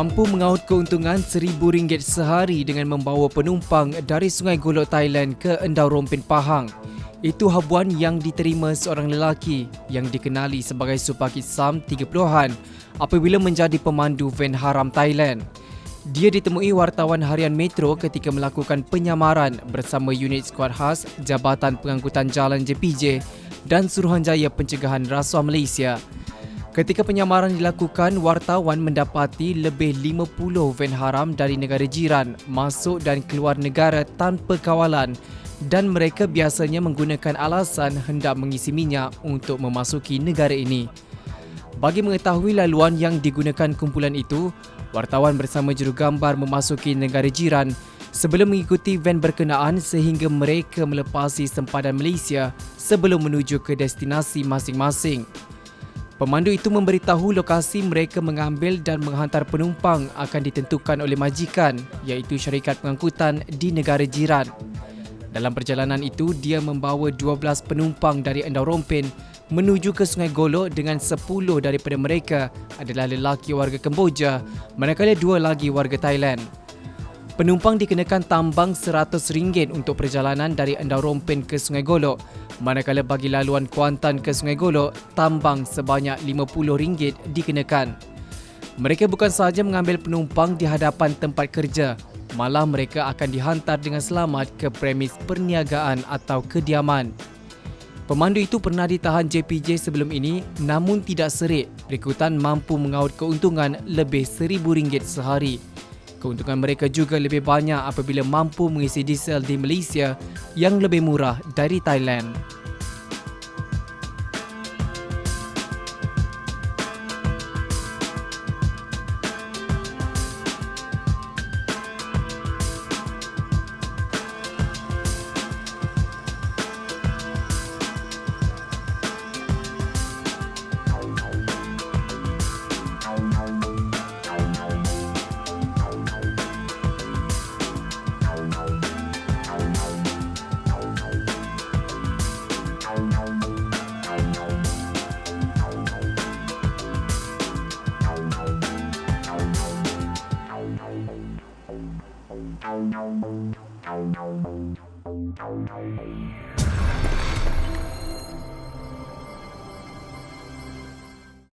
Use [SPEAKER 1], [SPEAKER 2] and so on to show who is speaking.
[SPEAKER 1] mampu mengaut keuntungan RM1,000 sehari dengan membawa penumpang dari Sungai Golok Thailand ke Endau Rompin Pahang. Itu habuan yang diterima seorang lelaki yang dikenali sebagai Supakit Sam 30-an apabila menjadi pemandu van haram Thailand. Dia ditemui wartawan harian Metro ketika melakukan penyamaran bersama unit skuad khas Jabatan Pengangkutan Jalan JPJ dan Suruhanjaya Pencegahan Rasuah Malaysia. Ketika penyamaran dilakukan, wartawan mendapati lebih 50 van haram dari negara jiran masuk dan keluar negara tanpa kawalan dan mereka biasanya menggunakan alasan hendak mengisi minyak untuk memasuki negara ini. Bagi mengetahui laluan yang digunakan kumpulan itu, wartawan bersama jurugambar memasuki negara jiran sebelum mengikuti van berkenaan sehingga mereka melepasi sempadan Malaysia sebelum menuju ke destinasi masing-masing. Pemandu itu memberitahu lokasi mereka mengambil dan menghantar penumpang akan ditentukan oleh majikan iaitu syarikat pengangkutan di negara jiran. Dalam perjalanan itu, dia membawa 12 penumpang dari Endau Rompin menuju ke Sungai Golok dengan 10 daripada mereka adalah lelaki warga Kemboja manakala dua lagi warga Thailand. Penumpang dikenakan tambang RM100 untuk perjalanan dari Endau Rompin ke Sungai Golok manakala bagi laluan Kuantan ke Sungai Golok, tambang sebanyak RM50 dikenakan. Mereka bukan sahaja mengambil penumpang di hadapan tempat kerja, malah mereka akan dihantar dengan selamat ke premis perniagaan atau kediaman. Pemandu itu pernah ditahan JPJ sebelum ini namun tidak serik berikutan mampu mengaut keuntungan lebih RM1,000 sehari. Keuntungan mereka juga lebih banyak apabila mampu mengisi diesel di Malaysia yang lebih murah dari Thailand. Thank you.